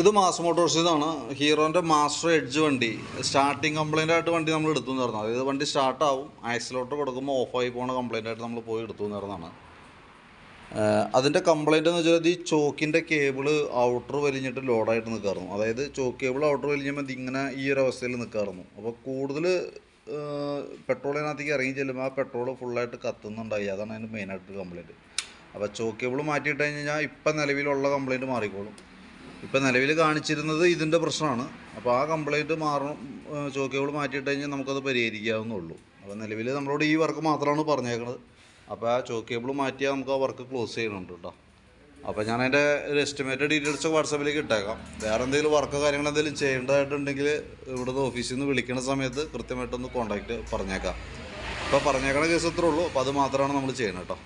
ഇത് mass motors ഇതാണ്. ഹീറോന്റെ മാസ്റ്റർ എഡ്ജ് വണ്ടി. സ്റ്റാർട്ടിങ് കംപ്ലൈന്റ് ആയിട്ട് വണ്ടി നമ്മൾ എടുത്തു എന്ന് അതായത് വണ്ടി സ്റ്റാർട്ടാവും ആക്സിലോട്ടർ കൊടുക്കുമ്പോൾ ഓഫായി പോണ കംപ്ലൈന്റ് ആയിട്ട് നമ്മൾ പോയി എടുത്തു പറഞ്ഞാണ് അതിന്റെ കംപ്ലൈന്റ് എന്ന് വെച്ചാൽ ഈ ചോക്കിന്റെ കേബിൾ ഔട്ടർ വലിഞ്ഞിട്ട് ലോഡായിട്ട് നിൽക്കാറുന്നു അതായത് ചോക്ക് കേബിൾ ഔട്ടർ വലിഞ്ഞപ്പോൾ ഇതിങ്ങനെ ഈ ഒരു അവസ്ഥയിൽ നിൽക്കാറുന്നു അപ്പോൾ കൂടുതൽ പെട്രോളിനകത്തേക്ക് ഇറങ്ങി ചെല്ലുമ്പോൾ ആ പെട്രോൾ ഫുള്ളായിട്ട് കത്തുന്നുണ്ടായി. അതാണ് അതിന്റെ മെയിനായിട്ട് കംപ്ലയിന്റ് അപ്പോൾ ചോക്ക് കേബിൾ മാറ്റിയിട്ട് കഴിഞ്ഞാൽ ഇപ്പം നിലവിലുള്ള കംപ്ലയിന്റ് മാറിക്കോളും. ഇപ്പം നിലവിൽ കാണിച്ചിരുന്നത് ഇതിന്റെ പ്രശ്നമാണ്. അപ്പോൾ ആ കംപ്ലയിന്റ് മാറണം ചോക്ക് കേബിൾ മാറ്റിയിട്ട് കഴിഞ്ഞാൽ നമുക്കത് പരിഹരിക്കാവുന്നുള്ളൂ അപ്പോൾ നിലവിൽ നമ്മളോട് ഈ വർക്ക് മാത്രമാണ് പറഞ്ഞേക്കുന്നത് അപ്പോൾ ആ ചോക്ക് കേബിൾ മാറ്റിയാൽ നമുക്ക് ആ വർക്ക് ക്ലോസ് ചെയ്യണുണ്ട് കേട്ടോ അപ്പോൾ ഞാൻ അതിന്റെ ഒരു എസ്റ്റിമേറ്റ് ഡീറ്റെയിൽസ് വാട്സാപ്പിലേക്ക് ഇട്ടേക്കാം. വേറെ എന്തെങ്കിലും വർക്കോ കാര്യങ്ങൾ എന്തെങ്കിലും ചെയ്യേണ്ടതായിട്ടുണ്ടെങ്കിൽ ഇവിടുന്ന് ഓഫീസിൽ നിന്ന് വിളിക്കുന്ന സമയത്ത് കൃത്യമായിട്ടൊന്ന് കോൺടാക്റ്റ് പറഞ്ഞേക്കാം. അപ്പോൾ പറഞ്ഞേക്കണ കേസ് ഇത്രേ ഉള്ളൂ. അപ്പോൾ അത് മാത്രമാണ് നമ്മൾ ചെയ്യണം കേട്ടോ